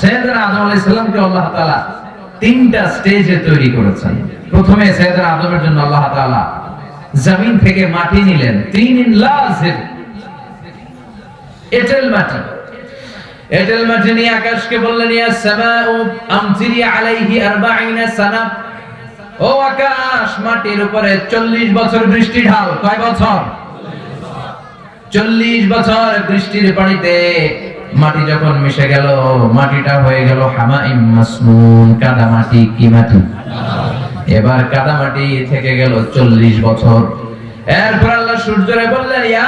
সৈয়দনা আদম আলাইহিস সালামকে আল্লাহ তাআলা তিনটা স্টেজে তৈরি করেছেন। প্রথমে সৈয়দনা আদমের জন্য আল্লাহ তাআলা জমিন থেকে মাটি নিলেন। তিন ইন লাজিম। এটেল মাটি। এটেল মাটি নিয়ে আকাশকে বললেন, ইয়া সামাউ আমতিরি আলাইহি 40 সানা। ও আকাশ, মাটির উপরে 40 বছর বৃষ্টি ঢাল। কয় বছর? চল্লিশ বছর বৃষ্টির পানিতে মাটি যখন মিশে গেল, মাটিটা হয়ে গেল হামাইম কাদা মাটি কি মাটি? এবার কাদা মাটি থেকে গেল চল্লিশ বছর। এরপর আল্লাহ সূর্যরে বললেন, ইয়া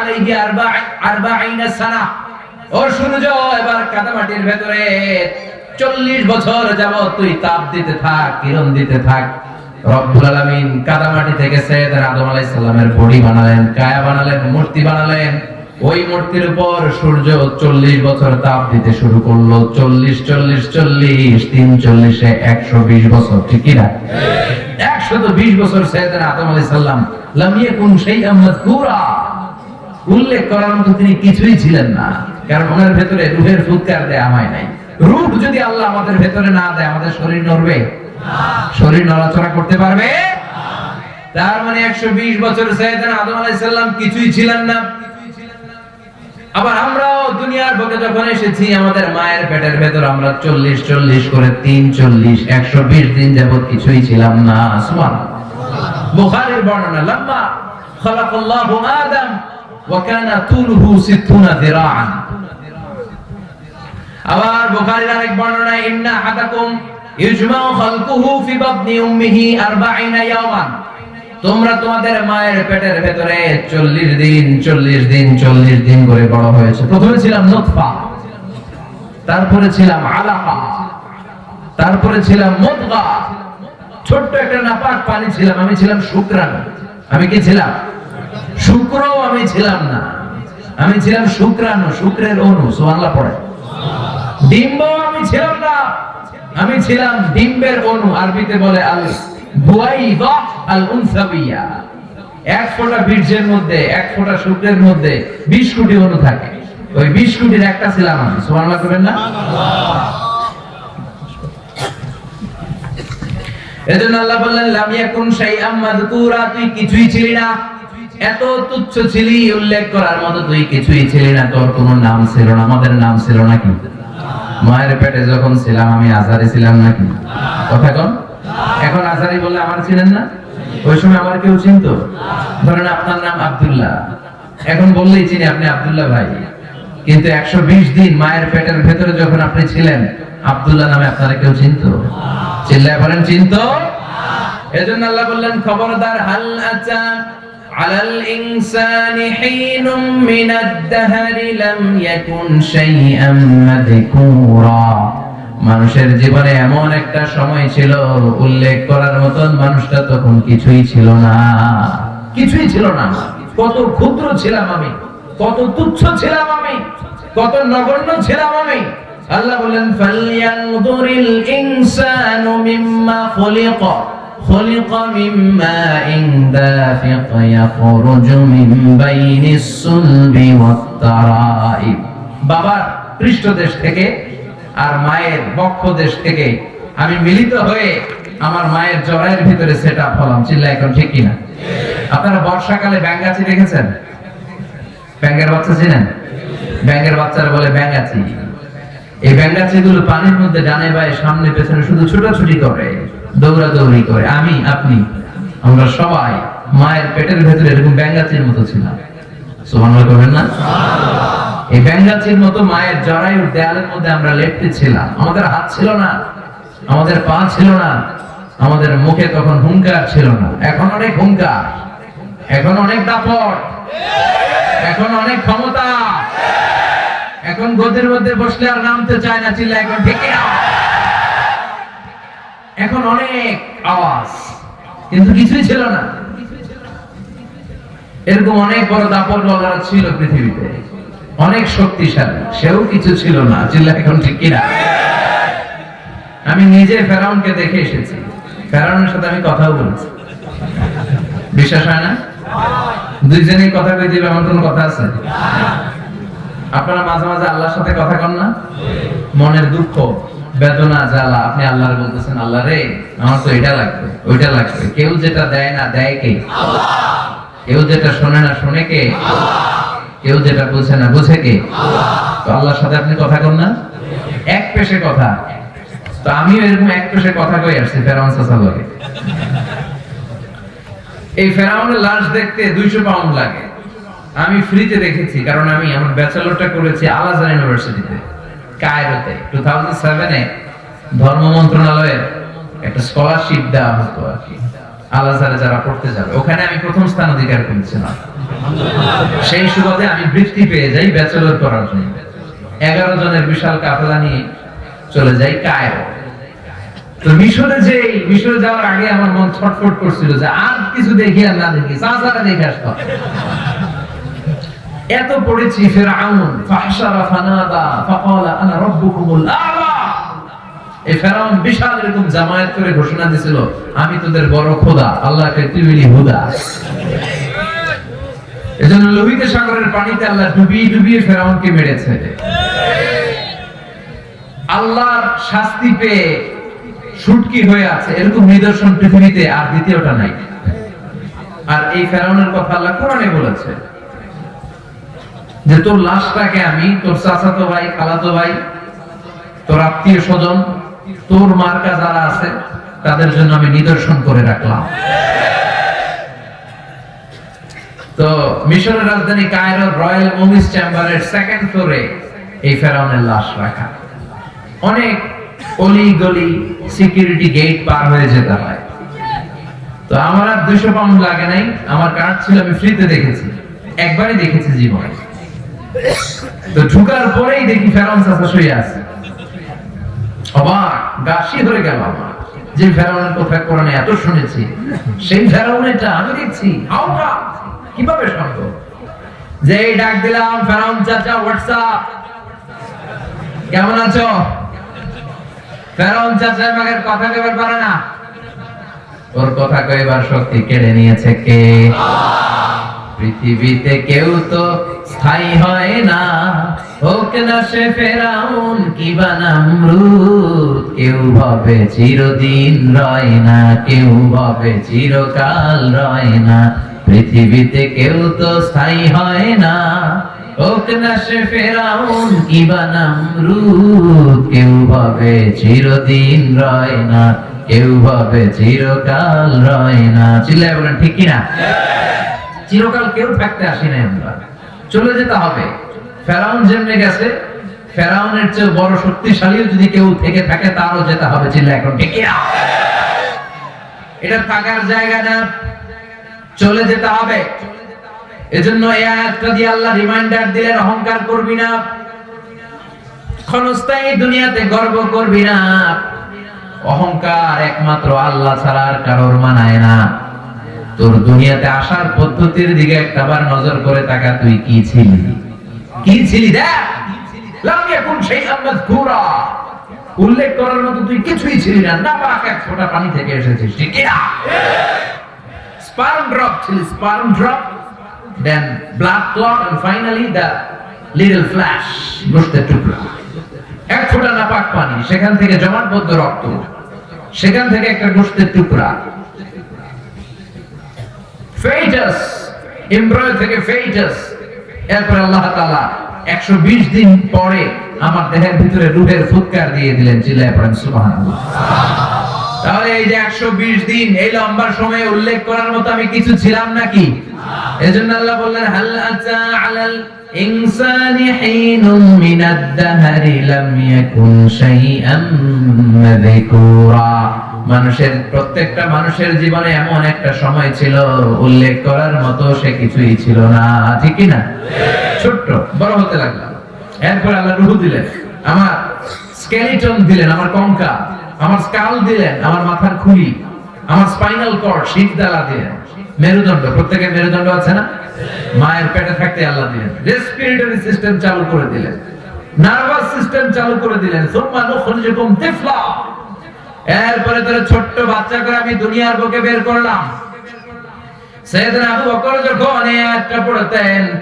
আলাইহি আরবাঈনা সানা। ও সূর্য, এবার কাদা মাটির ভেতরে চল্লিশ বছর যাবত তুই তাপ দিতে থাক, কিরণ দিতে থাক। রব্বুল আলামিন কাদামাটি থেকে সৈয়দনা আদম আলাইহিস সালামের বডি বানালেন, কায়া বানালেন, মূর্তি বানালেন। ওই মূর্তির উপর সূর্য চল্লিশ বছর তাপ দিতে শুরু করল। চল্লিশ চল্লিশ চল্লিশ, তিন চল্লিশে একশো বিশ বছর, ঠিক কিনা একশো তো বিশ বছর সৈয়দনা আদম আলাইহিস সালাম লাম ইয়াকুন শাইআম মাযকুরা। উল্লেখ করার মতো তিনি কিছুই ছিলেন না, কারণ ওনার ভেতরে রুহের ফুৎকার দেয়া হয় নাই। রূহ যদি আল্লাহ আমাদের ভেতরে না দেয়, আমাদের শরীর নড়বে? শরীর নড়াচড়া করতে পারবে? তার মানে একশো বিশ বছর সৈয়দনা আদম আলাইহিস সালাম কিছুই ছিলেন না। আবার আমরাও দুনিয়ার বুকে যখন এসেছি, আমাদের মায়ের পেটের ভেতর আমরা চল্লিশ চল্লিশ করে তিন চল্লিশ, একশো বিশ দিন যাবত কিছুই ছিলাম না। সুমান বুখারীর বর্ণনা লম্বা খালাকাল্লাহু আদম ওয়া কানা তুলহু 60 যিরাআন আবার বুখারীর আরেক বর্ণনা ইন্না হাদাকুম খালকুহু ফি উম্মিহি 40 ইয়াওমান। তোমরা তোমাদের মায়ের পেটের ভেতরে 40 দিন 40 দিন 40 দিন করে বড় হয়েছে। প্রথমে ছিলাম নুতফা তারপরে ছিলাম আলাকা, তারপরে ছিলাম মুদগা। ছোট্ট একটা নাপাক পানি ছিলাম, আমি ছিলাম শুক্রাণু। আমি কি ছিলাম? শুক্র আমি ছিলাম না। আমি ছিলাম শুক্রাণু, শুক্রের অণু সুবহানাল্লাহ পড়ে। ডিম্ব আমি ছিলাম না। আমি ছিলাম ডিম্বের অণু আরবিতে বলে আল এক বীর্যের মধ্যে, এক শুক্রের মধ্যে 20 কোটি থাকে। ওই 20 কোটির একটা ছিলাম আমি করবেন না? এজন্য আল্লাহ বললেন তুই কিছুই ছিলি না। এত তুচ্ছ ছিলি, উল্লেখ করার মতো তুই কিছুই ছিলি না। তোর কোনো নাম ছিল না, আমাদের নাম ছিল নাকি? মায়ের পেটে যখন ছিলাম, আমি আজারে ছিলাম নাকি? কথা কন। এখন আজারি বললে আমার ছিলেন না ওই সময় আমার কেউ চিনতো ধরেন আপনার নাম আব্দুল্লাহ এখন বললেই চিনি আপনি আব্দুল্লাহ ভাই কিন্তু একশো দিন মায়ের পেটের ভেতরে যখন আপনি ছিলেন আব্দুল্লাহ নামে আপনারা কেউ চিনতো চিল্লায় বলেন চিনতো এজন্য আল্লাহ বললেন খবরদার হাল আতা على الإنسان حين من الدهر لم يكن شيئا مذكورا মানুষের জীবনে এমন একটা সময় ছিল উল্লেখ করার মতন মানুষটা তখন কিছুই ছিল না কিছুই ছিল না কত ক্ষুদ্র ছিলাম আমি কত তুচ্ছ ছিলাম আমি কত নগণ্য ছিলাম আমি আল্লাহ বলেন ফালয়ানজুরিল ইনসানু মিম্মা খুলিকা خلق من ماء دافق يخرج من بين الصلب والترائب বাবার পৃষ্ঠদেশ থেকে আর মায়ের বক্ষ দেশ থেকে আমি মিলিত হয়ে আমার মায়ের জরায়ের ভিতরে সেট আপ হলাম। চিল্লা এখন ঠিক কিনা? আপনারা বর্ষাকালে ব্যাঙ্গাচি দেখেছেন? ব্যাঙ্গের বাচ্চা চিনেন? ব্যাঙ্গের বাচ্চারা বলে ব্যাঙ্গাচি এই ব্যাঙ্গাচি গুলো পানির মধ্যে ডানে বায়ে, সামনে পেছনে শুধু ছুটাছুটি করে, দৌড়াদৌড়ি করে। আমি, আপনি, আমরা সবাই মায়ের পেটের ভেতরে এরকম ব্যাঙ্গাচির মতো ছিলাম। সুবহানাল্লাহ করবেন না? এই ব্যাঙ্গাচির মতো মায়ের জরায়ুর দেয়ালের মধ্যে আমরা লেপটে ছিলাম। আমাদের হাত ছিল না, আমাদের পা ছিল না, আমাদের মুখে তখন হুঙ্কার ছিল না। এখন অনেক হুঙ্কার, এখন অনেক দাপট, এখন অনেক ক্ষমতা। এখন গদির মধ্যে বসলে আর নামতে চায় না চিল্লা এখন ঠিক? এখন অনেক আওয়াজ, কিন্তু কিছুই ছিল না। এরকম অনেক বড় দাপট ছিল পৃথিবীতে। অনেক শক্তিশালী। সেও কিছু ছিল না চিল্লা এখন ঠিক কিনা? আমি নিজে ফেরাউনকে দেখে এসেছি। ফেরাউনের সাথে আমি কথাও বলেছি। বিশ্বাস হয় না? দুইজনেই কথা কই দিবে এমন কোন কথা আছে? আপনারা মাঝে মাঝে আল্লাহর সাথে কথা কন না? মনের দুঃখ বেদনা জ্বালা আপনি আল্লাহর বলতেছেন আল্লাহ রে আমার তো এটা লাগবে ওইটা লাগবে। কেউ যেটা দেয় না দেয় কে? কেউ যেটা শোনে না শোনে কে? কেউ যেটা বুঝে না বুঝে কে? তো আল্লাহর সাথে আপনি কথা কন না? এক পেশে কথা। তো আমিও এরকম এক পেশে কথা কই আসছি, ফেরাউন চাচা বলে এই ফেরাউনের লাশ দেখতে দুইশো পাউন্ড লাগে। আমি ফ্রিতে দেখেছি কারণ আমি আমার ব্যাচেলরটা করেছি আল আজহার ইউনিভার্সিটিতে, কায়রোতে। টু থাউজেন্ড সেভেনে ধর্ম মন্ত্রণালয়ের একটা স্কলারশিপ দেওয়া হতো আর কি। আল আজহারে যারা পড়তে যাবে, ওখানে আমি প্রথম স্থান অধিকার করেছিলাম। সেই সুবাদে আমি বৃত্তি পেয়ে যাই, ব্যাচেলর করার জন্য। এগারো জনের বিশাল কাফেলা নিয়ে চলে যাই কায়রো। তো মিশরে যে মিশরে যাওয়ার আগে আমার মন ছটফট করছিল যে আর কিছু দেখি আর না দেখি দেখে এত পড়েছি ফাহশারা ফানাদা আনা এই ফেরাউন বিশাল এরকম জামায়াত করে ঘোষণা দিছিল, আমি তোদের বড় খোদা আল্লাহকে হুদা। এজন্য লোহিত সাগরের পানিতে আল্লাহ ডুবিয়ে ডুবিয়ে ফেরাউনকে মেরেছে। আল্লাহর শাস্তি পেয়ে সুটকি হয়ে আছে। এরকম নিদর্শন পৃথিবীতে আর দ্বিতীয়টা নাই। আর এই ফেরাউনের কথা আল্লাহ কোরআনে বলেছে। যে তোর লাশটাকে আমি, তোর চাচাতো ভাই, খালাতো ভাই, তোর আত্মীয় স্বজন, তোর মার্কা যারা আছে, তাদের জন্য আমি নিদর্শন করে রাখলাম। তো মিশরের রাজধানী কায়রোর রয়্যাল মুভিস চেম্বারের সেকেন্ড ফ্লোরে এই ফেরাউনের লাশ রাখা। অনেক অলি গলি সিকিউরিটি গেট পার হয়ে যেতে হয়। তো আমার আর দুশো পাউন্ড লাগে নাই, আমার কার্ড ছিল, আমি ফ্রিতে দেখেছি। একবারই দেখেছি জীবনে। তো ঢুকার পরেই দেখি ফেরাউন চাচা শুয়ে আছে। অবাক গাছি ধরে গেল আমার। যে ফেরাউনের কথা কোরআনে এত শুনেছি, সেই ফেরাউনেরটা আমি দেখছি কাম? কীভাবে সম্ভব? যে ডাক দিলাম, ফেরাউন চাচা হোয়াটসঅ্যাপ কেমন আছো? ফেরাউন চাচা আমাকে কথা কইবার পারে না। ওর কথা কইবার শক্তি কেড়ে নিয়েছে কে? পৃথিবীতে কেউ তো স্থায়ী হয় না। হোক না সে ফেরাউন, কি বানামরুদ কেউ ভাবে চিরদিন রয় না, কেউ ভাবে চিরকাল রয় না। পৃথিবীতে কেউ তো স্থায়ী হয় না। ফেরাউন কেউ ভাবে চিরদিন রয় না, কেউ ভাবে চিরকাল রয় না। বলেন, ঠিক কিনা চিরকাল কেউ থাকতে আসি নাই আমরা। চলে যেতে হবে। ফেরাউন যেমনে গেছে, ফেরাউনের চেয়ে বড় শক্তিশালীও যদি কেউ থেকে থাকে, তারও যেতে হবে। চিল্লা এখন, ঠিক? এটা থাকার জায়গা না। চলে যেতে হবে। এজন্য এই আয়াতটা দিয়ে আল্লাহ রিমাইন্ডার দিলেন, অহংকার করবি না। ক্ষণস্থায়ী দুনিয়াতে গর্ব করবি না। অহংকার একমাত্র আল্লাহ ছাড়া আর কারোর মানায় না। তোর দুনিয়াতে আসার পদ্ধতির দিকে একটাবার নজর করে তাকা, তুই কি ছিলি? কি ছিলি দেখ। উল্লেখ করার মতো তুই কিছুই ছিলি না। না পাক এক ফোঁটা পানি থেকে এসেছিস। ঠিক কি স্পার্ম ড্রপ ছিল sperm drop then blood clot and finally the little flesh গোশতের টুকরা। এক ফোঁটা নাপাক পানি, সেখান থেকে জমাটবদ্ধ রক্ত। সেখান থেকে একটা গোশতের টুকরা। ফেইটাস থেকে ফেইটাস আল্লাহ তাআলা 120 দিন পরে আমার দেহের ভিতরে রূহের ফুৎকার দিয়ে দিলেন, চিল্লায় পড়েন, সুবহানাল্লাহ। তাহলে এই যে 120 দিন এই লম্বা সময়ে উল্লেখ করার মতো আমি কিছু ছিলাম নাকি? এজন্য আল্লাহ বললেন, হাল মানুষের, প্রত্যেকটা মানুষের জীবনে এমন একটা সময় ছিল, উল্লেখ করার মতো সে কিছুই ছিল না। ঠিক না? ছোট্ট, বড় হতে লাগলাম। এরপর আল্লাহ রুহ দিলেন, আমার স্কেলিটন দিলেন, আমার কঙ্কা, আমার স্কাল দিলেন, আমার মাথার খুলি, আমার স্পাইনাল কর্ড দালা দিলেন। মেরুদণ্ড, প্রত্যেকের মেরুদণ্ড আছে না? মায়ের পেটে থাকতে আল্লাহ দিলেন। রেসপিরেটরি সিস্টেম চালু করে দিলেন। নার্ভাস সিস্টেম চালু করে দিলেন। সুম্মা নুখরিজুকুম তিফলা। এরপরে তোর ছোট্ট বাচ্চা করে আমি দুনিয়ার বুকে বের করলাম।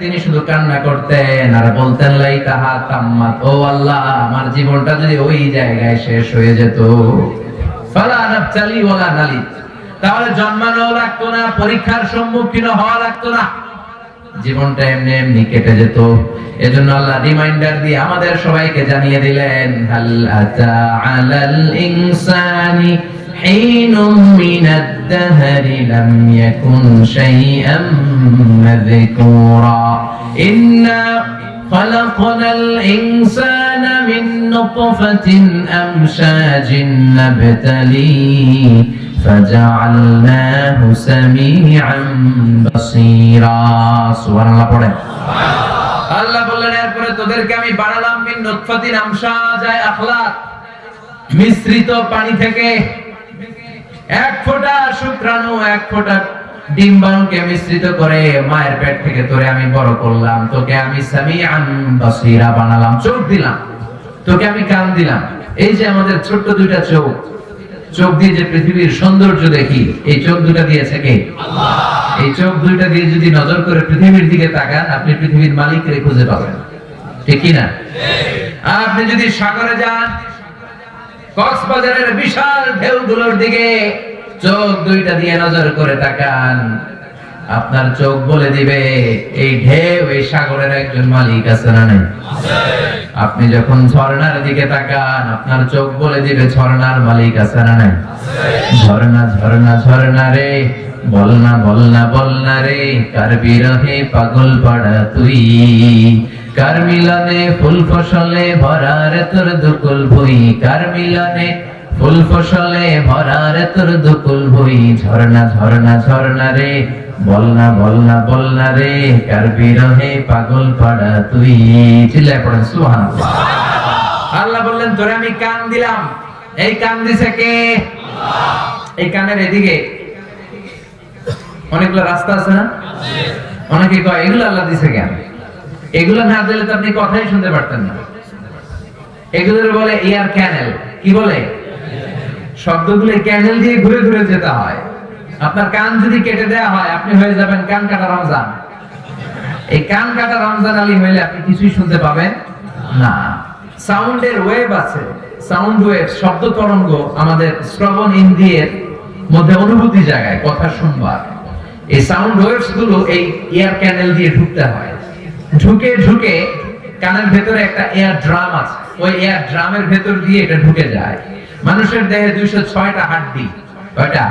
তিনি শুধু কান্না করতেন আর বলতেন লাই তাহা তাম্মাত। ও আল্লাহ, আমার জীবনটা যদি ওই জায়গায় শেষ হয়ে যেত। তাহলে জন্মানো লাগতো না, পরীক্ষার সম্মুখীন হওয়া লাগতো না। জীবনটা এমনি এমনি কেটে যেত। এজন্য আল্লাহ রিমাইন্ডার দিয়ে আমাদের সবাইকে জানিয়ে দিলেন আতা আলাল ইনসানি حين من الدهر لم يكن شيئا مذكورا إنا خلقنا الإنسان من نطفة أمشاج نبتليه فجعلناه سميعا بصيرا سبحان الله পড়ে আল্লাহ বললেন এরপরে তোদেরকে আমি বানালাম মিন নুতফাতিন আমশাজায় আখলাক মিশ্রিত পানি থেকে এক ফোঁটা শুক্রাণু এক ফোঁটা ডিম্বাণুকে মিশ্রিত করে মায়ের পেট থেকে তোরে আমি বড় করলাম। তোকে আমি সামিআন বাসীরা বানালাম। চোখ দিলাম। তোকে আমি কান দিলাম। এই যে আমাদের ছোট্ট দুইটা চোখ চোখ দিয়ে যে পৃথিবীর সৌন্দর্য দেখি এই চোখ দুটা দিয়েছে কে? এই চোখ দুইটা দিয়ে যদি নজর করে পৃথিবীর দিকে তাকান আপনি পৃথিবীর মালিককে খুঁজে পাবেন। ঠিক না আপনি যদি সাগরে যান কক্সবাজারের বিশাল ঢেউগুলোর দিকে চোখ দুইটা দিয়ে নজর করে তাকান। আপনার চোখ বলে দিবে, এই ঢেউ, এই সাগরের একজন মালিক আছে না নাই? আপনি যখন ঝর্ণার দিকে তাকান, আপনার চোখ বলে দিবে, ঝর্ণার মালিক আছে না নাই? ঝর্ণা ঝর্ণা ঝর্ণা রে, বলনা বলনা বলনা রে, কার বিরহে পাগল পাড়া তুই? কার মিলনে ফুল ফসলে ভরা রে তোর দুকুল ভুই? কার মিলনে ফুল ফসলে ভরা রে তোর দুকুল ভুই? ঝর্ণা ঝর্ণা ঝর্ণা রে, বলনা বলনা বলনা রে, কার বিরহে পাগল পাড়া তুই? চিল্লায় পড়েন, সুবহানাল্লাহ। আল্লাহ বললেন, তোরে আমি কান দিলাম। এই কান দিছে কে? এই কানের এদিকে। অনেকগুলো রাস্তা আছে না? অনেকে কয়, এগুলো আল্লাহ দিছে কেন? এগুলো না দিলে তো আপনি কথাই শুনতে পারতেন না। এগুলোর বলে এয়ার ক্যানেল কি বলে? শব্দগুলো ক্যানেল দিয়ে ঘুরে ঘুরে যেতে হয়। আপনার কান যদি কেটে দেওয়া হয়, আপনি হয়ে যাবেন কান কাটা রমজান। এই কান কাটা রমজান আলী হইলে আপনি কিছুই শুনতে পাবেন না। সাউন্ডের ওয়েভ আছে। সাউন্ড ওয়েভ শব্দ তরঙ্গ আমাদের শ্রবণ ইন্দ্রিয়ের মধ্যে অনুভূতি জায়গায় কথা শুনবার। এই সাউন্ড ওয়েভসগুলো এই এয়ার ক্যানেল দিয়ে ঢুকতে হয়। ঢুকে ঢুকে কানের ভেতরে একটা এয়ার ড্রাম আছে। ওই এয়ার ড্রামের ভেতর দিয়ে এটা ঢুকে যায়। মানুষের দেহে দুইশো ছয়টা হাড্ডি। কয়টা?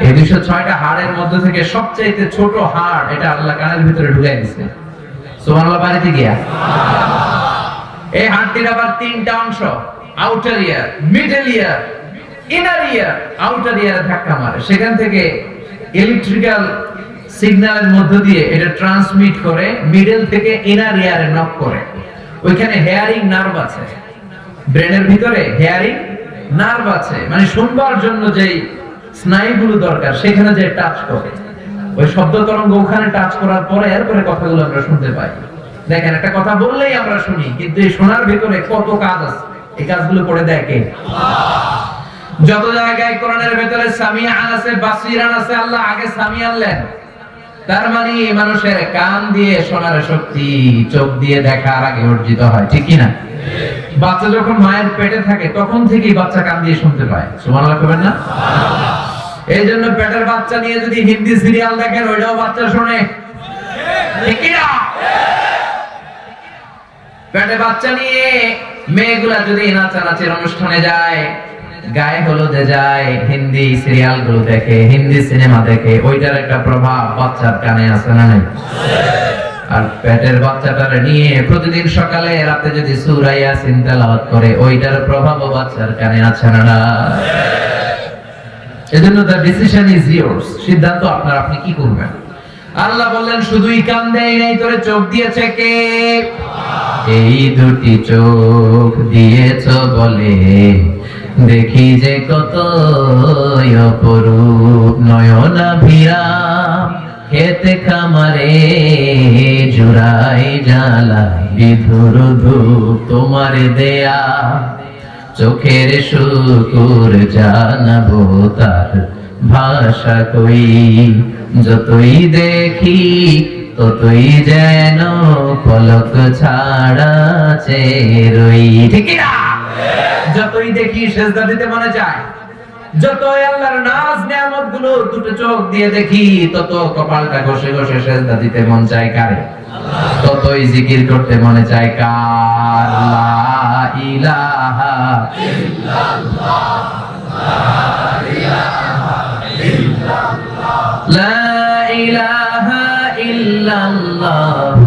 এই দুইশো ছয়টা হাড়ের মধ্যে থেকে সবচাইতে ছোট হাড় এটা আল্লাহ কানের ভিতরে ঢুকাই দিছে। সুবহানাল্লাহ, বাড়িতে গিয়া। এই হাড়টির আবার তিনটা অংশ। Outer ear middle ear inner ear outer ইয়ারে ধাক্কা মারে। সেখান থেকে ইলেকট্রিক্যাল সিগন্যালের মধ্য দিয়ে এটা ট্রান্সমিট করে মিডল থেকে ইনার ইয়ারে নক করে। ওইখানে হেয়ারিং নার্ভ আছে। ব্রেনের ভিতরে হেয়ারিং নার্ভ আছে। মানে শুনবার জন্য যেই স্নায়ুগুলো দরকার, সেখানে যে টাচ করে। ওই শব্দ তরঙ্গ ওখানে টাচ করার পরে এরপরে কথাগুলো আমরা শুনতে পাই। দেখেন, একটা কথা বললেই আমরা শুনি, কিন্তু এই শোনার ভিতরে কত কাজ আছে? এই কাজগুলো করে দেখে যত জায়গায় কোরআনের ভেতরে সামিয়ান আছে, বাসিরান আছে, আল্লাহ আগে সামি আনলেন তার মানে মানুষের কান দিয়ে শোনার শক্তি, চোখ দিয়ে দেখার আগে অর্জিত হয়, ঠিক না বাচ্চা যখন মায়ের পেটে থাকে, তখন থেকেই বাচ্চা কান দিয়ে শুনতে পায়। সুবহানাল্লাহ করবেন না? এই জন্য পেটের বাচ্চা নিয়ে যদি হিন্দি সিরিয়াল দেখেন, ওইটাও বাচ্চা শোনে। ঠিক কি না পেটে বাচ্চা নিয়ে মেয়েগুলা যদি নাচানাচির অনুষ্ঠানে যায় গায়ে হলুদে যায়, হিন্দি সিরিয়ালগুলো দেখে, হিন্দি সিনেমা দেখে, ওইটার একটা প্রভাব বাচ্চার কানে আছে না নাই? আর পেটের নিয়ে প্রতিদিন সকালে রাতে যদি সুরাইয়া করে, ওইটার প্রভাব বাচ্চার কানে আছে না না এজন্য দ্য ডিসিশন ইজ সিদ্ধান্ত আপনার, আপনি কি করবেন? আল্লাহ বললেন, শুধুই কান দেয় নাই তোরে চোখ দিয়েছে কে? এই দুটি চোখ দিয়েছ বলে। দেখি যে কত অপরূপ নয়না ভিরাম খেতে খামারে জুড়াই জ্বালা, বিধুর তোমার দেয়া। চোখের শুকুর জানাব তার ভাষা কই। যতই দেখি, ততই যেন পলক ছাড়া চেরই ঠিক না যতই দেখি সেজদা দিতে মনে চায়, যতই আল্লাহর নাজ নিয়ামতগুলো দুটো চোখ দিয়ে দেখি, তত কপালটা ঘষে ঘষে সেজদা দিতে মন চায় কারে? ততই জিকির করতে মনে চায় কার? লা ইলাহা লা ইলাহা ইল্লাল্লাহু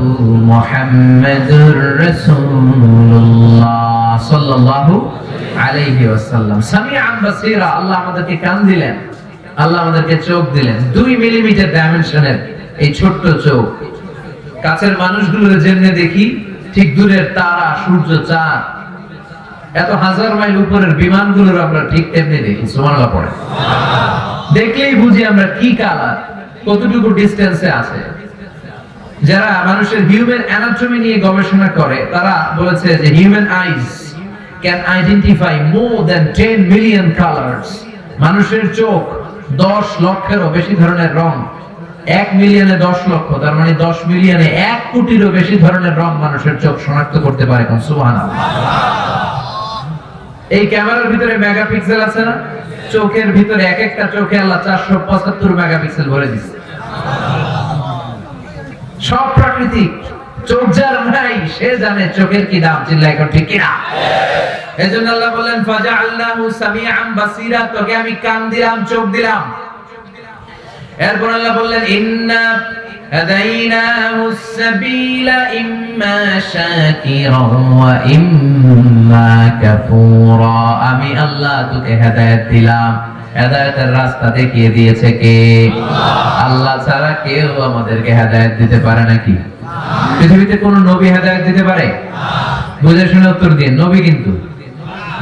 সাল্লাল্লাহু আলাইহি ওয়াসাল্লাম। সামিআন বাসীরা, আল্লাহ আমাদেরকে কান দিলেন, আল্লাহ আমাদেরকে চোখ দিলেন। দুই মিলিমিটার ডাইমেনশনের এই ছোট্ট চোখ। কাছের মানুষগুলোর যেমনে দেখি, ঠিক দূরের তারা, সূর্য, চাঁদ। এত হাজার মাইল উপরের বিমানগুলোর আমরা ঠিক তেমনি দেখি, সুবহানাল্লাহ পড়ে। দেখলেই বুঝি আমরা কি কালার কতটুকু ডিস্টেন্সে আছে। যারা মানুষের হিউম্যান অ্যানাটমি নিয়ে গবেষণা করে, তারা বলেছে যে human eyes can identify more than ten million colours মানুষের চোখ দশ লক্ষেরও বেশি ধরনের রং। এক মিলিয়নে দশ লক্ষ, তার মানে দশ মিলিয়নে এক কোটিরও বেশি ধরনের রং মানুষের চোখ শনাক্ত করতে পারে কোন সুবহানাল্লাহ। এই ক্যামেরার ভিতরে মেগাপিক্সেল আছে না? চোখের ভিতরে এক একটা চোখে আল্লাহ চারশো পঁচাত্তর মেগাপিক্সেল ভরে দিচ্ছে সব প্রাকৃতিক। চোখ যার নাই সে জানে চোখের কি দাম চিল্লাই এখন ঠিক কিনা এজন্য আল্লাহ বলেন ফাজা আল্লাহু সামিআন বাসীরা তোকে আমি কান দিলাম চোখ দিলাম এরপর আল্লাহ বললেন ইন্না هديناه السبيل إما شاكرا وإما كفورا আমি আল্লাহ তোকে হেদায়েত দিলাম হেদায়েতের রাস্তা দেখিয়ে দিয়েছে কে আল্লাহ ছাড়া কেউ আমাদেরকে হেদায়েত দিতে পারে নাকি পৃথিবীতে কোন নবী হেদায়ত দিতে পারে? বুঝে শুনে উত্তর দিন, নবী কিন্তু।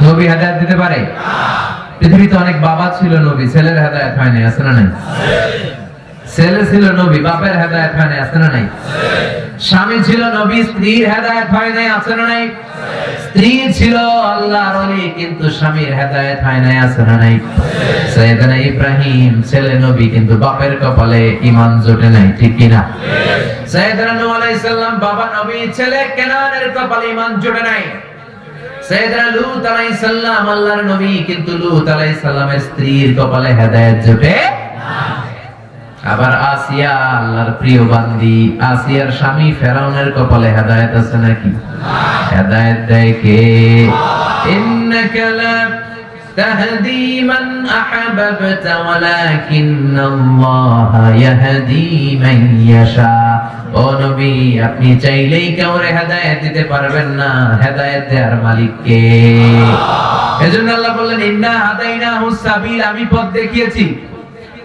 নবী হেদায়ত দিতে পারে? পৃথিবীতে অনেক বাবা ছিল নবী, ছেলের হেদায়ত হয়নি আছে না ছেলে ছিল নবী, বাপের হেদায়েত হয় নাই, আছে না নাই? স্বামী ছিল নবী, স্ত্রীর হেদায়েত হয় নাই, আছে না নাই? স্ত্রী ছিল আল্লাহর ওলি, কিন্তু স্বামীর হেদায়েত হয় নাই, আছে না নাই? সাইয়েদনা ইব্রাহিম, ছেলে নবী, কিন্তু বাপের কপালে ঈমান জোটে নাই, ঠিক কি না? সাইয়েদনা নূহ আলাইহিস সালাম, বাবা নবী, ছেলে কেনানের কপালে ঈমান জোটে নাই। সাইয়েদনা লূত আলাইহিস সালাম, আল্লাহর নবী, কিন্তু লূত আলাইহিস সালামের স্ত্রীর কপালে হেদায়েত জোটে আবার আসিয়া আল্লাহর প্রিয় বান্দি, আসিয়ার স্বামী ফেরাউনের কপালে হেদায়েত আছে নাকি? হেদায়েত দেয় কে? আপনি চাইলেই কাউরে হেদায়েত দিতে পারবেন না। হেদায়েত দেওয়ার মালিক কে? এজন্য আল্লাহ বললেন, ইন্না হাদাইনাহু সাবিল, আমি পথ দেখিয়েছি।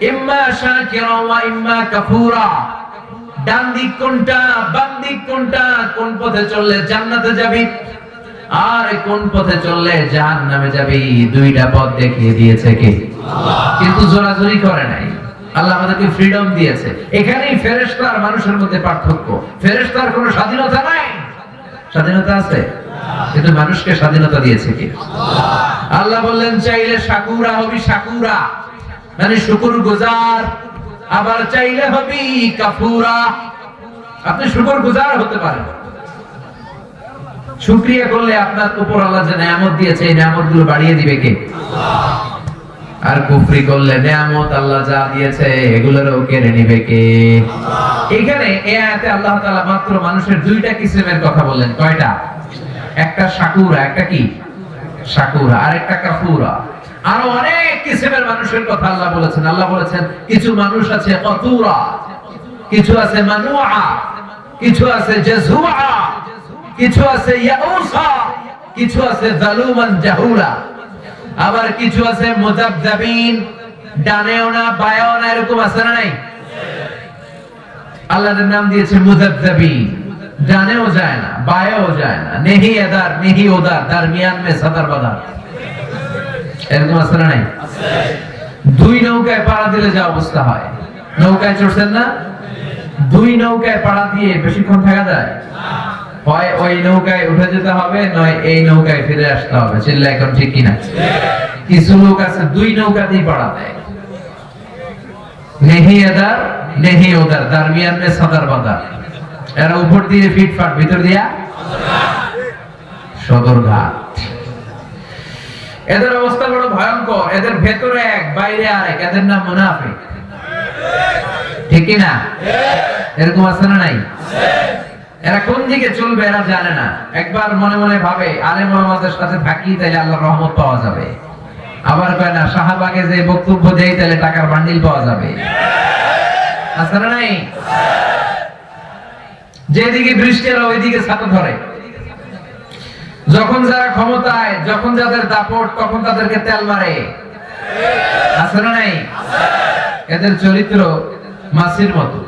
ইম্মা শাকিরা ওয়া ইম্মা কাফুরা। ডান দিক কোনটা, বাম দিক কোনটা, কোন পথে চললে জান্নাতে যাবি? আর কোন পথে চললে জাহান্নামে যাবি? দুইটা পথ দেখিয়ে দিয়েছে কে? কিন্তু জোরাজুরি করে নাই। আল্লাহ আমাদেরকে ফ্রিডম দিয়েছে। এখানেই ফেরেশতা আর মানুষের মধ্যে পার্থক্য। ফেরেশতার কোনো স্বাধীনতা নাই। স্বাধীনতা আছে? কিন্তু মানুষকে স্বাধীনতা দিয়েছে কে? আল্লাহ বললেন, চাইলে শাকুরা হবি শাকুরা মানে শুকুর গুজার আবার চাইলে হবি কাফুরা। আপনি শুকুর গুজার হতে পারেন। শুক্রিয়া করলে আপনার উপর আল্লাহ যে নিয়ামত দিয়েছে, এই নিয়ামতগুলো বাড়িয়ে দিবে কে? আর কুফরি করলে নিয়ামত আল্লাহ যা দিয়েছে, এগুলোরও কেড়ে নিবে কে? এখানে এই আয়াতে আল্লাহ তাআলা মাত্র মানুষের দুইটা কিসমের কথা বললেন। কয়টা? একটা শাকুরা, একটা কি? শাকুরা। আর একটা কাফুরা। আরও অনেক কিসমের মানুষের কথা আল্লাহ বলেছেন। আল্লাহ বলেছেন, কিছু মানুষ আছে কতুরা, কিছু আছে মানুয়া, কিছু আছে জাজুয়া কিছু আছে কিছু আছে জালুমান জাহুলা। আবার কিছু আছে মুজাবজাবিন, ডানেও না, বায়াও না, এরকম আছে না নাই? আল্লাহর নাম দিয়েছে মুজাবজাবিন। ডানেও যায় না, বায়াও যায় না। নেহি এদার, নেহি ওদার, দারমিয়ান মে সাদার বাদার। এরকম আছে না নাই? দুই নৌকায় পাড়া দিলে যা অবস্থা হয়। নৌকায় চড়ছেন না? দুই নৌকায় পাড়া দিয়ে বেশিক্ষণ থাকা যায়? হয় ওই নৌকায় উঠে যেতে হবে, নয় এই নৌকায় ফিরে আসতে হবে। চিল্লা, এখন ঠিক কিনা? কিছু লোক আছে, দুই নৌকা দিয়ে পাড়া দেয়। নেহি এদার, নেহি ওদার, দারমিয়ান মে সদর এরা উপর দিয়ে ফিটফাট, ভিতর দিয়া সদরঘাট। এদের অবস্থা বড় ভয়ঙ্কর, এদের ভেতরে এক, বাইরে আরেক, এদের নাম মুনাফিক। ঠিক না এরকম আছে না নাই? এরা কোন দিকে চলবে এরা জানে না। একবার মনে মনে ভাবে, আলেম ওলামাদের সাথে থাকি তাহলে আল্লাহর রহমত পাওয়া যাবে। আবার কয় না শাহবাগে যে বক্তব্য দেই তাহলে টাকার বান্ডিল পাওয়া যাবে। আছে না নাই? যেদিকে বৃষ্টি ওইদিকে ছাতা ধরে। যখন যারা ক্ষমতায়, যখন যাদের দাপট, তখন তাদেরকে তেল মারে। আছে না নাই? এদের চরিত্র মাছির মতো।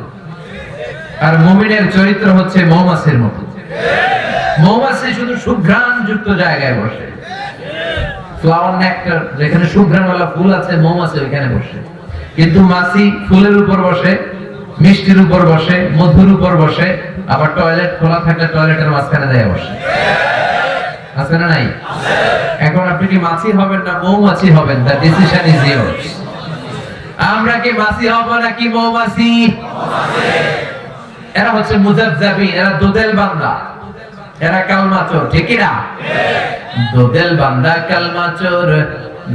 আর মুমিনের চরিত্র হচ্ছে মৌমাছির মতো। মৌমাছি শুধু সুঘ্রাণ যুক্ত জায়গায় বসে। ফ্লাওয়ার যেখানে সুঘ্রাণওয়ালা ফুল আছে, মৌমাছি ওইখানে বসে। কিন্তু মাছি ফুলের উপর বসে, মিষ্টির উপর বসে, মধুর উপর বসে, আবার টয়লেট খোলা থাকলে টয়লেটের মাঝখানে দেয় বসে। আছে না নাই? এখন আপনি কি মাছি হবেন না মৌমাছি হবেন? দ্য ডিসিশন ইজ ইয়োরস আমরা কি মাছি হব নাকি মৌমাছি? এরা হচ্ছে মুজাবজাবিন এরা দোদেল বান্দা। এরা কালমা চোর ঠিক না? দোদেল বান্দা কালমা চোর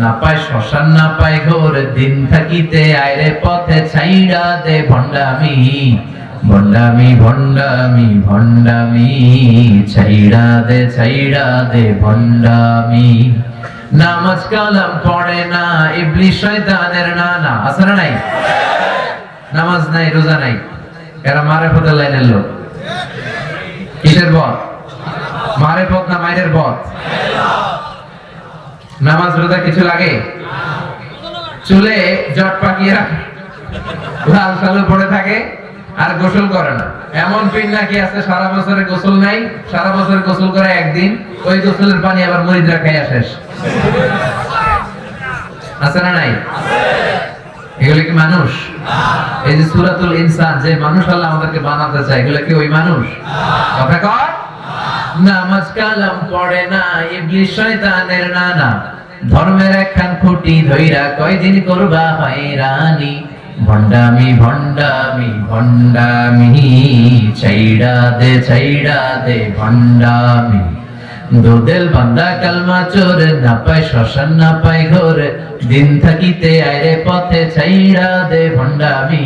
না পায় শ্মশান, না পায় ঘোর। দিন থাকিতে আইরে পথে ছাইড়া দে ভণ্ডামি। ভণ্ডামি ভণ্ডামি ভণ্ডামি, ছাইড়া দে ছাইড়া দে, ভণ্ডামি। নামাজ কালাম পড়ে না ইবলিশ শয়তানের নানা। আছে না নাই? নামাজ নাই, রোজা নাই। এরা মারে পথে লাইনের লোক। কিসের পথ মারে পথ না মায়ের পথ নামাজ, রোজা কিছু লাগে? চুলে জট পাকিয়ে রাখে। লাল সালু পড়ে থাকে? আর গোসল করে না। এমন পিন নাকি আছে, সারা বছরে গোসল নাই, সারা বছর গোসল করে একদিন, ওই গোসলের পানি আবার মরিদরা খাইয়া শেষ। আছে না নাই? এগুলো কি মানুষ? এই যে সুরাতুল ইনসান, যে মানুষ আল্লাহ আমাদেরকে বানাতে চায়, এগুলো কি ওই মানুষ? কথা কর নামাজ কালাম পড়ে না ইবলিশ শয়তানের নানা। ধর্মের একখান খুঁটি ধইরা কয়দিন করবা হয়রানি। ভণ্ডামি ভণ্ডামি ভণ্ডামি ছাইড়া দে ছাইড়া দে ভণ্ডামি। দোদেল বান্দা কালমা চোর, না পায় শ্মশান, না পায় ঘোর। দিন থাকিতে আইরে পথে ছাইড়া দে ভণ্ডামি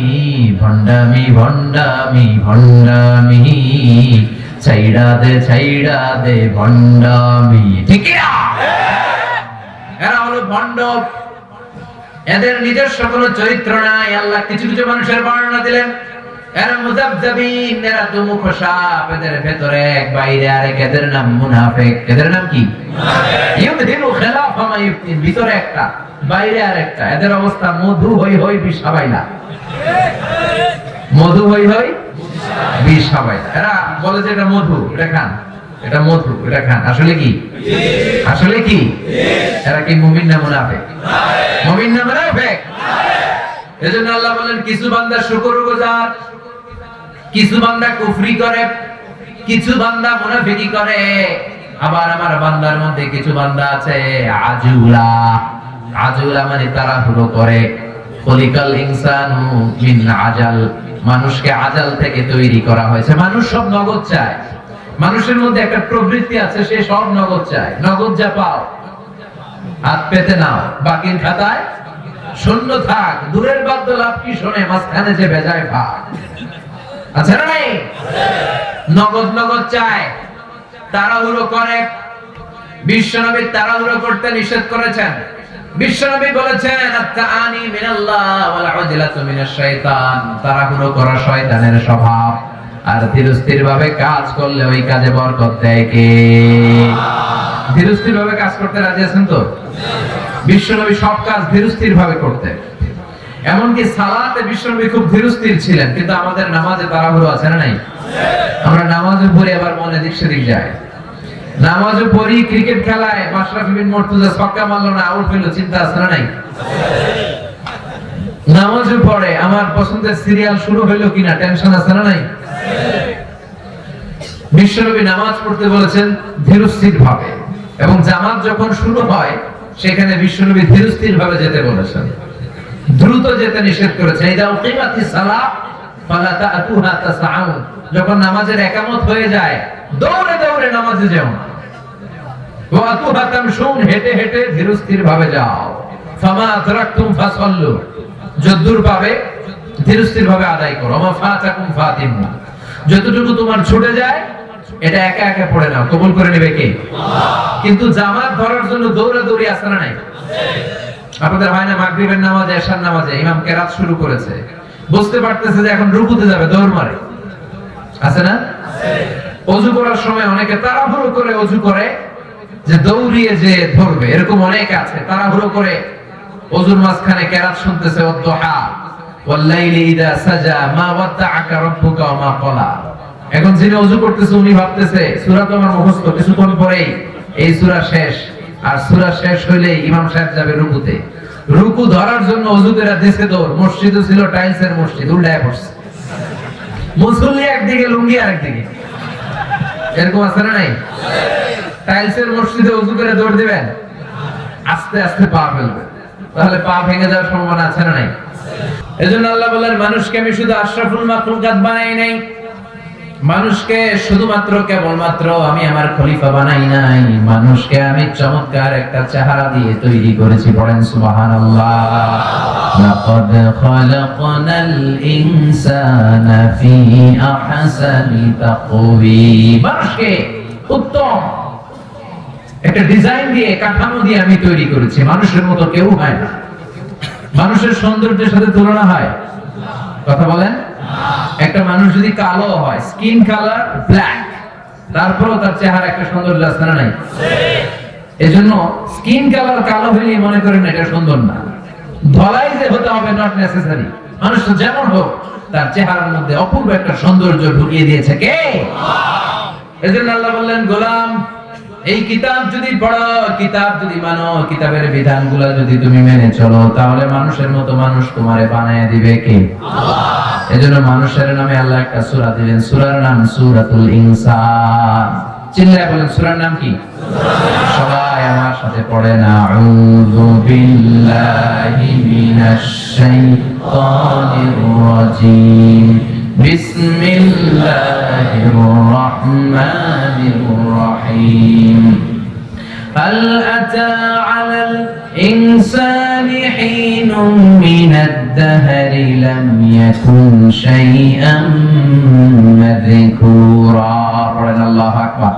ভণ্ডামি ভণ্ডামি ভণ্ডামি। ছাইড়া দে ছাইড়া দে ভণ্ডামি ঠিক? এরা হলো ভণ্ড এদের নিজস্ব কোনো চরিত্র নাই। আল্লাহ কিছু কিছু মানুষের বর্ণনা দিলেন। এরা মুজাবজাবিন এরা দুমুখ সাপ এদের ভেতরে এক বাইরে আরেক এদের নাম মুনাফিক। এদের নাম কি? ইউদিনু খিলাফা মা ভিতরে একটা বাইরে আরেকটা। এদের অবস্থা মধু হই হই বিষাবাইলা। মধু হই হই বিষাবাইলা। এরা বলে যে এটা মধু এটা খান এটা মধু, এটা খান। আসলে কি? আসলে কি? এরা কি মুমিন না মুনাফিক? মুমিন না মুনাফিক? এজন্য আল্লাহ বলেন, কিছু বান্দা কিছু বান্দা কুফরি করে, কিছু বান্দা মুনাফিকি করে। আবার আমার বান্দার মধ্যে কিছু বান্দা আছে, আজুলা। আজুলা মানে তাড়াহুড়ো করে। খলিকাল ইনসানু মিন আজাল। মানুষকে আজাল থেকে তৈরি করা হয়েছে। মানুষ সব নগদ চায়। মানুষের মধ্যে একটা প্রবৃত্তি আছে, সে সব নগদ চায়। নগদ যা পাও, হাত পেতে নাও। বাকির খাতায় শূন্য থাক। দূরের বাদ্য লাভ কি শোনে, মাঝখানে যে বেজায় ভাগ। আছে না নাই? নগদ নগদ চায়। তাড়াহুড়ো করে। বিশ্বনবী তাড়াহুড়ো করতে নিষেধ করেছেন। বিশ্বনবী বলেছেন, আত্তাআনি মিনাল্লাহ তাড়াহুড়ো করা শয়তানের স্বভাব। আর ধীরস্থির ভাবে কাজ করলে ওই কাজে বরকত দেয় কে? ধীরস্থির ভাবে কাজ করতে রাজি আছেন তো? বিশ্বনবী সব কাজ ধীরস্থির ভাবে করতেন। এমনকি সালাতে বিশ্বনবী খুব ধীরস্থির ছিলেন, কিন্তু আমাদের নামাজে তাড়াহুড়ো আছে না নাই? আমরা নামাজে পড়ে, আবার মনে দিক সেদিক যায়। নামাজে পড়ি, ক্রিকেট খেলায়, মাশরাফি বিন মুর্তজা ছক্কা মারলো না আউট হইল চিন্তা আছে না নাই? নামাজে পড়ে, আমার পছন্দের সিরিয়াল শুরু হইল কিনা টেনশন আছে না নাই? বিশ্বনবী নামাজ পড়তে বলেছেন ধীরস্থির ভাবে এবং জামাত যখন শুরু হয়, সেখানে বিশ্বনবী ধীরস্থির ভাবে যেতে বলেছেন। দ্রুত যেতে নিষেধ করেছে। উকিমাতি সালাহ ফালা যখন নামাজের একামত হয়ে যায়, দৌড়ে দৌড়ে নামাজে যেও ধীরস্থির ভাবে যাও। আদরাকতুম ফাসাল্লু, যদ্দুর পাবে ধীরস্থির ভাবে আদায় করো। আমা ফাতাকুম ফাতিমু যতটুকু তোমার ছুটে যায়, এটা একা একা পড়ে নাও। কবুল করে নেবে কে? কিন্তু জামাত ধরার জন্য দৌড়ে দৌড়ি আসে না নাই? আপনাদের হয় না মাগরিবের নামাজে, এশার নামাজে? ইমাম কেরাত শুরু করেছে। বুঝতে পারতেছে যে এখন রুকুতে যাবে, দৌড় মারে। আছে না? অজু করার সময় অনেকে তাড়াহুড়ো করে অজু করে যে দৌড়িয়ে যে ধরবে। এরকম অনেক আছে, তাড়াহুড়ো করে। অজুর মাঝখানে কেরাত শুনতেছে ওয়াদ্দুহা ওয়াল্লাইলি ইদা সাজা, মা ওয়াদ্দাআকা রাব্বুকা ওয়া মা ক্বালা। এখন যিনি অজু করতেছে, উনি ভাবতেছে, সূরা তো আমার মুখস্থ কিছুক্ষণ পরেই এই সূরা শেষ, আর সূরা শেষ হইলে ইমাম সাহেব যাবে রুকুতে। রুকু ধরার জন্য অজুতেরা দেশে দৌড়, মসজিদও ছিল টাইলসের মসজিদ, উল্টায় পড়ছে। মুসল্লি একদিকে, লুঙ্গি আরেকদিকে। এরকম আছে না নাই? টাইলসের মসজিদে উজু করে দৌড় দিবেন, আস্তে আস্তে পা ফেলবে। তাহলে পা ভেঙে যাওয়ার সম্ভাবনা আছে না নাই? এজন্য আল্লাহ বলেন মানুষকে আমি শুধু আশরাফুল মাখলুকাত বানাই নাই। মানুষকে শুধুমাত্র কেবলমাত্র আমি আমার খলিফা বানাই নাই। মানুষকে আমি চমৎকার একটা চেহারা দিয়ে তৈরি করেছি আহসানি তাকওয়িম। মানুষকে উত্তম একটা ডিজাইন দিয়ে কাঠামো দিয়ে আমি তৈরি করেছি। মানুষের মতো কেউ হয় না। মানুষের সৌন্দর্যের সাথে তুলনা হয়। কথা বলেন? একটা মানুষ যদি কালো হয় স্কিন কালার ব্ল্যাক তারপরেও তার চেহারা একটা সৌন্দর্য আছে না নাই? এজন্য স্কিন কালার কালো হলে মনে করেন এটা সুন্দর না। ধলাই যে হতে হবে নট নেসেসারি মানুষ তো যেমন হোক, তার চেহারার মধ্যে অপূর্ব একটা সৌন্দর্য ঢুকিয়ে দিয়েছে কে? এজন্য আল্লাহ বললেন, গোলাম এই কিতাব যদি পড়ো কিতাব যদি মানো কিতাবের বিধানগুলো যদি তুমি মেনে চলো তাহলে মানুষের মতো মানুষ তোমারে বানায় দিবে কে? এজন্য মানুষের নামে আল্লাহ একটা সূরা দিলেন সূরার নাম সূরাতুল ইনসান। চিল্লায় বলেন সূরার নাম কি? সবাই আমার সাথে পড়েন আউযু বিল্লাহি মিনাশ শাইতানির রাজিম। বিসমিল্লাহির রহমানির الرحيم. هل أتى على الإنسان حين من الدهر لم يكن شيئا مذكورا؟ رضي الله أكبر